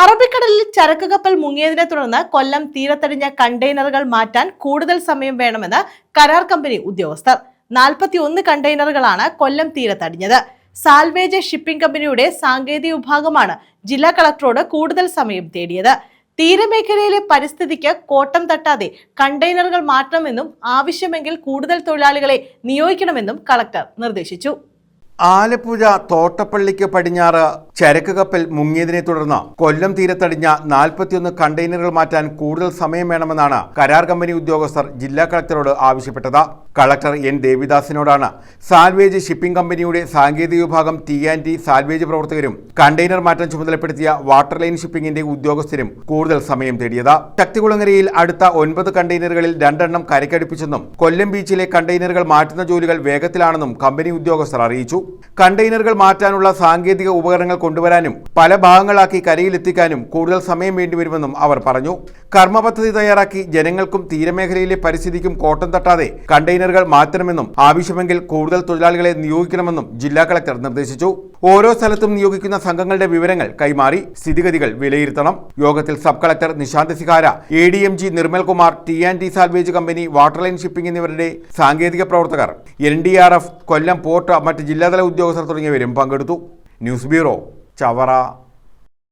അറബിക്കടലിൽ ചരക്ക് കപ്പൽ മുങ്ങിയതിനെ തുടർന്ന് കൊല്ലം തീരത്തടിഞ്ഞ കണ്ടെയ്നറുകൾ മാറ്റാൻ കൂടുതൽ സമയം വേണമെന്ന് കരാർ കമ്പനി ഉദ്യോഗസ്ഥർ. നാൽപ്പത്തി ഒന്ന് കണ്ടെയ്നറുകളാണ് കൊല്ലം തീരത്തടിഞ്ഞത്. സാൽവേജ് ഷിപ്പിംഗ് കമ്പനിയുടെ സാങ്കേതിക വിഭാഗമാണ് ജില്ലാ കളക്ടറോട് കൂടുതൽ സമയം തേടിയത്. തീരമേഖലയിലെ പരിസ്ഥിതിക്ക് കോട്ടം തട്ടാതെ കണ്ടെയ്നറുകൾ മാറ്റണമെന്നും ആവശ്യമെങ്കിൽ കൂടുതൽ തൊഴിലാളികളെ നിയോഗിക്കണമെന്നും കളക്ടർ നിർദ്ദേശിച്ചു. ആലപ്പുഴ തോട്ടപ്പള്ളിക്ക് പടിഞ്ഞാറ് ചരക്ക് കപ്പൽ മുങ്ങിയതിനെ തുടർന്ന് കൊല്ലം തീരത്തടിഞ്ഞ നാൽപ്പത്തിയൊന്ന് കണ്ടെയ്നറുകൾ മാറ്റാൻ കൂടുതൽ സമയം വേണമെന്നാണ് കരാർ കമ്പനി ഉദ്യോഗസ്ഥർ ജില്ലാ കളക്ടറോട് ആവശ്യപ്പെട്ടത്. Collector N. ദേവിദാസിനോടാണ്. സാൽവേജ് ഷിപ്പിംഗ് കമ്പനിയുടെ സാങ്കേതിക വിഭാഗം ടി ആൻഡ് ടി സാൽവേജ് പ്രവർത്തകരും കണ്ടെയ്നർ മാറ്റം ചുമതലപ്പെടുത്തിയ വാട്ടർ ലൈൻ ഷിപ്പിംഗിന്റെ ഉദ്യോഗസ്ഥരും കൂടുതൽ സമയം തേടിയത്. ശക്തികുളങ്ങരയിൽ അടുത്ത ഒൻപത് കണ്ടെയ്നറുകളിൽ രണ്ടെണ്ണം കരയ്ക്കടുപ്പിച്ചെന്നും കൊല്ലം ബീച്ചിലെ കണ്ടെയ്നറുകൾ മാറ്റുന്ന ജോലികൾ വേഗത്തിലാണെന്നും കമ്പനി ഉദ്യോഗസ്ഥർ അറിയിച്ചു. കണ്ടെയ്നറുകൾ മാറ്റാനുള്ള സാങ്കേതിക ഉപകരണങ്ങൾ കൊണ്ടുവരാനും പല ഭാഗങ്ങളാക്കി കരയിലെത്തിക്കാനും കൂടുതൽ സമയം വേണ്ടിവരുമെന്നും അവർ പറഞ്ഞു. കർമ്മപദ്ധതി തയ്യാറാക്കി ജനങ്ങൾക്കും തീരമേഖലയിലെ പരിസ്ഥിതിക്കും കോട്ടം തട്ടാതെ കണ്ടെയ്നറുകൾ മാറ്റണമെന്നും ആവശ്യമെങ്കിൽ കൂടുതൽ തൊഴിലാളികളെ നിയോഗിക്കണമെന്നും ജില്ലാ കളക്ടർ നിർദ്ദേശിച്ചു. ഓരോ സ്ഥലത്തും നിയോഗിക്കുന്ന സംഘങ്ങളുടെ വിവരങ്ങൾ കൈമാറി സ്ഥിതിഗതികൾ വിലയിരുത്തണം. യോഗത്തിൽ sub collector Nishant Sihara A D M G Nirmalkumar T and T salvage company waterline shipping എന്നിവരുടെ സാങ്കേതിക പ്രവർത്തകർ N D R F Kollam port മറ്റ് ജില്ലാതല ഉദ്യോഗസ്ഥർ തുടങ്ങിയവരും പങ്കെടുത്തു. News bureau Chavara.